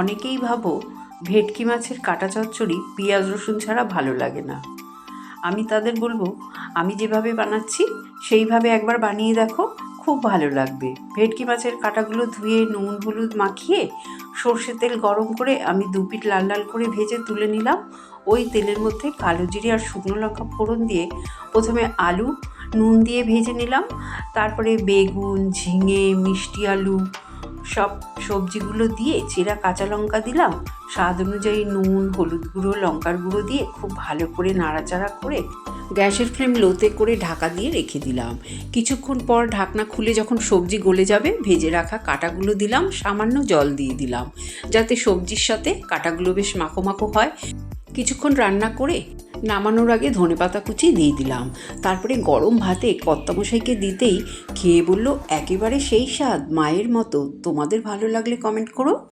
অনেকেই ভাবো ভেটকি মাছের কাটা চচ্চড়ি পেঁয়াজ রসুন ছাড়া ভালো লাগে না। আমি তাদের বলব, আমি যেভাবে বানাচ্ছি, সেইভাবে একবার বানিয়ে দেখো, খুব ভালো লাগবে। ভেটকি মাছের কাটাগুলো ধুয়ে নুন হলুদ মাখিয়ে সর্ষে তেল গরম করে আমি দু পিঠ লাল লাল করে ভেজে তুলে নিলাম। ওই তেলের মধ্যে কালো জিরে আর শুকনো লঙ্কা ফোড়ন দিয়ে প্রথমে আলু, নুন দিয়ে ভেজে নিলাম। তারপরে বেগুন, ঝিঙে, মিষ্টি আলু সব সবজিগুলো দিয়ে চেরা কাঁচা লঙ্কা দিলাম। স্বাদ অনুযায়ী নুন, হলুদ গুঁড়ো, লঙ্কার গুঁড়ো দিয়ে খুব ভালো করে নাড়াচাড়া করে গ্যাসের ফ্লেম লোতে করে ঢাকা দিয়ে রেখে দিলাম। কিছুক্ষণ পর ঢাকনা খুলে যখন সবজি গলে যাবে, ভেজে রাখা কাটাগুলো দিলাম, সামান্য জল দিয়ে দিলাম। যাতে সবজির সাথে কাটাগুলো বেশ মাখো মাখো হয়। কিছুক্ষণ রান্না করে নামানোর আগে ধনেপাতা কুচি দিয়ে দিলাম। তারপরে গরম ভাতে কর্তামশাইকে দিতেই খেয়ে বলল, একেবারে সেই স্বাদ, মায়ের মতো। তোমাদের ভালো লাগলে কমেন্ট করো।